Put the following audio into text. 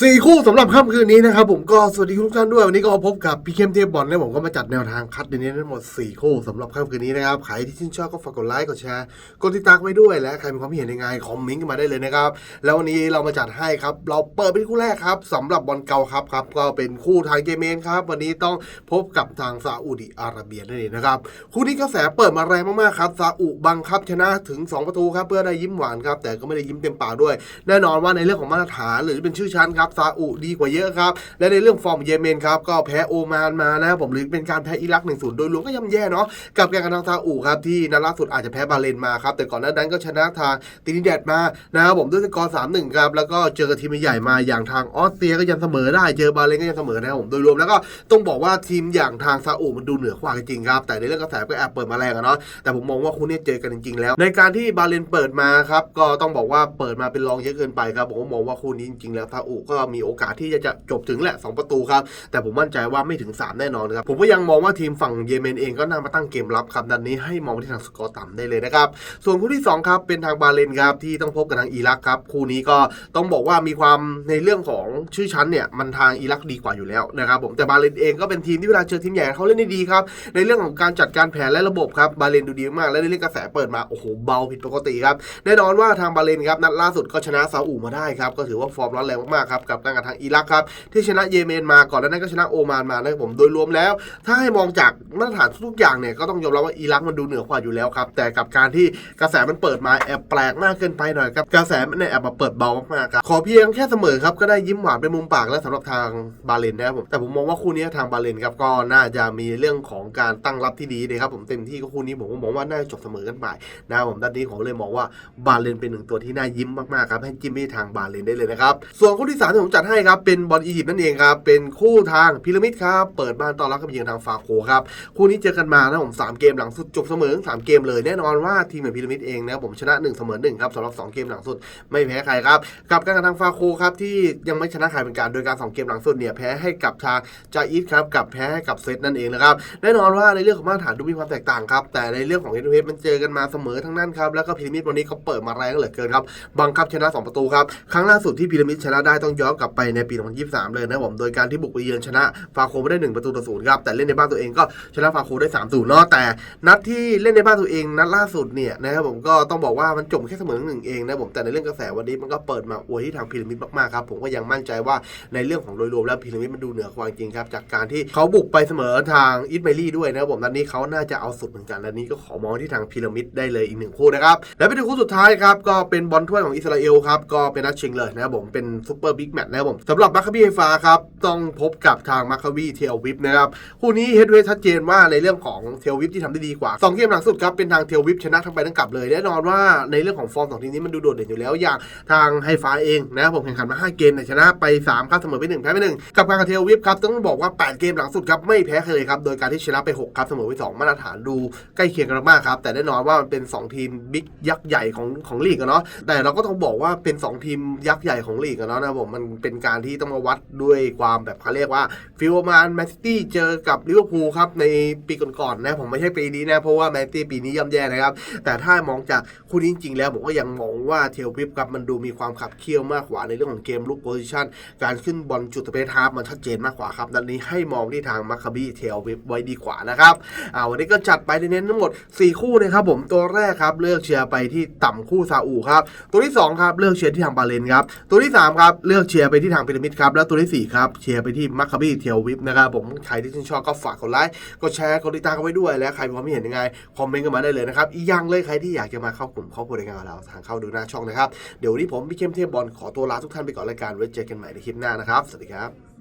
สี่คู่สำหรับค่ำคืนนี้นะครับผมก็สวัสดีทุกท่านด้วย วันนี้ก็พบกับพี่เข้มเทพบอลและผมก็มาจัดแนวทางคัดในนี้ทั้งหมด 4 คู่สำหรับค่ำคืนนี้นะครับใครที่ชื่นชอบก็ฝากกดไลค์กดแชร์กดติดตามไว้ด้วยและใครมีความเห็นยังไงคอมเมนต์กันมาได้เลยนะครับแล้ววันนี้เรามาจัดให้ครับเราเปิดเป็นคู่แรกครับสำหรับบอลเกาครับครับก็เป็นคู่ทางเยเมนครับวันนี้ต้องพบกับทางซาอุดิอาระเบียนั่นเองนะครับคู่นี้กระแสเปิดมาแรงมากๆครับซาอุบังคับชนะถึง 2 ประตูครับเพื่อได้ยิ้มหวานครับแต่ก็ไม่ได้ยิ้มเต็มปากด้วย แน่นอนว่าในเรื่องของมาตรฐานหรือเป็นชื่อชั้นครับซาอุดีกว่าเยอะครับ และในเรื่องฟอร์มเยเมนครับก็แพ้โอมานมานะครับผมหรือเป็นการแพ้อิรัก1นศูนย์โดยรวมก็ย่ำแย่เนาะกับการกระทำซาอุครับที่นัดล่าสุดอาจจะแพ้บาเรนมาครับแต่ก่อนหน้านั้นก็ชนะทางตินิแดดมานะครับผมด้วยสกอร์3 1ครับแล้วก็เจอกับทีมใหญ่มาอย่างทางออสเตรียก็ยังเสมอได้เจอบาเรนก็ยังเสมอนะครับผมโดยรวมแล้วก็ต้องบอกว่าทีมอย่างทางซาอุมันดูเหนือกว่าจริงครับแต่ในเรื่องกระแสก็แอบเปิดมาแรงอะเนาะแต่ผมมองว่าคู่นี้เจอกันจริงๆแล้ว ในการที่บาเรนเปิดมาครับก็ต้องบอกว่าเปิดมาเป็นรองเยอะเกินไปครับผมมองว่าคู่นี้จริงๆแล้วซาอุก็มีโอกาสที่จะจบถึงแหละสองประตูครับ แต่ผมมั่นใจว่าไม่ถึง 3 แน่นอนครับผมก็ยังมองว่าทีมฝั่งเยเมนเองก็น่ามาตั้งเกมรับครับดันนี้ให้มองไปที่ทางสกอร์ต่ำได้เลยนะครับส่วนคู่ที่2ครับเป็นทางบาเลนครับที่ต้องพบกับทางอิรักครับคู่นี้ก็ต้องบอกว่ามีความในเรื่องของชื่อชั้นเนี่ยมันทางอิรักดีกว่าอยู่แล้วนะครับผมแต่บาเลนเองก็เป็นทีมที่เวลาเจอทีมใหญ่เขาเล่นได้ดีครับในเรื่องของการจัดการแผนและระบบครับบาเลนดูดีมากและในเรื่องกระแสเปิดมาโอ้โหเบาผิดปกติครับแน่นอนว่าทางบาเลนครับนัดล่าสุดก็ชนะซาอุมาได้ครับก็ถือว่าฟอร์มร้อนแรงมากๆครับกับการกับทางอิรักครับที่ชนะเยเมนมาก่อนแล้วนั้นก็ชนะโอมานมานะครับผมโดยรวมแล้ว ถ้าให้มองจากมาตรฐานทุกอย่างเนี่ยก็ต้องยอมรับว่าอิรักมันดูเหนือกว่าอยู่แล้วครับแต่กับการที่กระแสมันเปิดมาแอบแปลกมากเกินไปหน่อยครับกระแสมันแอบมาเปิดเบามากๆครับขอเพียงแค่เสมอครับก็ได้ยิ้มหวานเป็นมุมปากแล้วสำหรับทางบาเลนนะครับผมแต่ผมมองว่าคู่นี้ทางบาเลนครับก็น่าจะมีเรื่องของการตั้งรับที่ดีนะครับผมเต็มที่ก็คู่นี้ผมก็มองว่าน่าจะจบเสมอกันไปนะครับผมด้านนี้ผมเลยมองว่าบาเลนเป็นหนึ่งตัวที่น่ายิ้มมากๆครับให้จิ้มไปทางบาเลนได้เลยนะครับส่วนคู่ที่สามที่ผมจัดให้ครับเป็นบอลอียิปต์นั่นเองครับเป็นคู่ทางพีระมิดครับเปิดบ้านต้อนรับกับเยือนทางฟาโคครับคู่นี้เจอกันมานะผมสามเกมหลังสุดจบเสมอทั้งสามเกมเลยแน่นอนว่าทีมองพีระมิดเองนะครับผมชนะ1เสมอ1ครับสำหรับสองเกมหลังสุดไม่แพ้ใครครับกับการกระทำฟาโคครับที่ยังไม่ชนะใครเป็นการโดยการสองเกมหลังสุดเนี่ยแพ้ให้กับทางจาอิสครับกับแพ้ให้กับเซตนั่นเองนะครับแน่นอนว่าในเรื่องของมาตรฐานดูมีความแตกต่างครับแต่ในเรื่องของเอเมันเจอกันมาเสมอทั้งนั้นครับแล้วก็พีระมิดวันนี้เขาเปิดมาแรงเหลือเกินครับบังคับชนะสองประตูครับครั้งล่าสุดที่พีระมิดชนะได้ต้องย้อนกลับไปในปี 2023 เลยนะครับผม โดยการที่บุกไปเยือนชนะฟาโคไม่ได้หนึ่งประตูต่อศูนย์ครับ แต่เล่นในบ้านตัวเองก็ชนะฟาโคได้3 0เนาะ แต่นัดที่เล่นในบ้านตัวเองนัดล่าสุดเนี่ยนะครับผมก็ต้องบอกว่ามันจบแค่เสมอหนึ่งเองนะผม แต่ในเรื่องกระแสวันนี้มันก็เปิดมาอวยที่ทางพีระมิดมากๆครับ ผมก็ยังมั่นใจว่าในเรื่องของโดยรวมแล้วพีระมิดมันดูเหนือกว่าจริงครับ จากการที่เขาบุกไปเสมอทางอิสมาลี่ด้วยนะครับผมนัดนี้เขาน่าจะเอาสุดเหมือนกันนัดนี้ก็ขอมองที่ทางพีระมิดได้เลยอีกหนึ่งคู่นะครับ แล้วไปดูคู่สุดท้ายครับก็เป็นบอลถ้วยของอิสราเอลครับก็เป็นนัดชิงเลยนะครับผมเป็นซูเปอร์บกแมตช์นะครับผมสำหรับมาคาบีไฮฟาครับ ต้องพบกับทางมาคาบีเทลวิปนะครับ คู่นี้เฮดเวยชัดเจนว่าในเรื่องของเทลวิปที่ทำได้ดีกว่าสองเกมหลังสุดครับ เป็นทางเทลวิปชนะทั้งไปทั้งกลับเลยแน่นอนว่าในเรื่องของฟอร์มสองทีมนี้มันดูโดดเด่นอยู่แล้วอย่างทางไฮฟาเองนะครับผมแข่งขันมา 5 เกมชนะไป3ครับเสมอไป1แพ้ไป1กับการกับเทลวิปครับต้องบอกว่า 8 เกมหลังสุดครับไม่แพ้ใครเลยครับโดยการที่ชนะไป6ครับเสมอไป2มาตรฐานดูใกล้เคียงกันมากครับแต่แน่นอนว่ามันเป็น 2 ทีมบิ๊กยักษ์ใหญ่ของของลีกอะเนาะแต่เราก็ต้องบอกว่าเป็น 2 ทีมยักษ์ใหญ่ของลีกอะเนาะนะผมมันเป็นการที่ต้องมาวัดด้วยความแบบเขาเรียกว่าฟิลมานแมนซิตี้เจอกับลิเวอร์พูลครับในปีก่อนๆนะผมไม่ใช่ปีนี้นะเพราะว่าแมนซิตี้ปีนี้ย่ำแย่นะครับ แต่ถ้ามองจากคู่นี้จริงๆแล้วผมก็ยังมองว่าเทลวิปครับมันดูมีความขับเคี่ยวมากกว่าในเรื่องของเกมลุกโพซิชันการขึ้นบอลจุดเปทาร์มันชัดเจนมากกว่าครับดังนี้ให้มองที่ทางมัคคาบีเทลวิปไว้ดีกว่านะครับอ่าวันนี้ก็จัดไปในเน้นทั้งหมด 4 คู่นะครับผมตัวแรกครับเลือกเชียร์ไปที่ต่ำคู่ซาอุครับตัวที่2ครับเลือกเชียร์ที่ทางบาเลนครับตัวที่3ครับเลือกเชียร์ไปที่ทางพีระมิดครับ แล้วตัวทีสี่4 ครับ เชียร์ไปที่มัคคาบีเทียวิปนะครับผมใครที่ชื่นชอบก็ฝากกดไลค์กดแชร์กดติดตามกันไว้ด้วย และใครมีความเห็นยังไง คอมเมนต์กันมาได้เลยนะครับอีกอย่างเลยใครที่อยากจะมาเข้ากลุ่มเข้าบครัวในงานกับเราทางเข้าดูหน้าช่องนะครับเดี๋ยววันนี้ผมพี่เข้มเทพบอลขอตัวลาทุกท่านไปก่อนรายการไว้เจอกันใหม่ในคลิปหน้านะครับสวัสดีครับ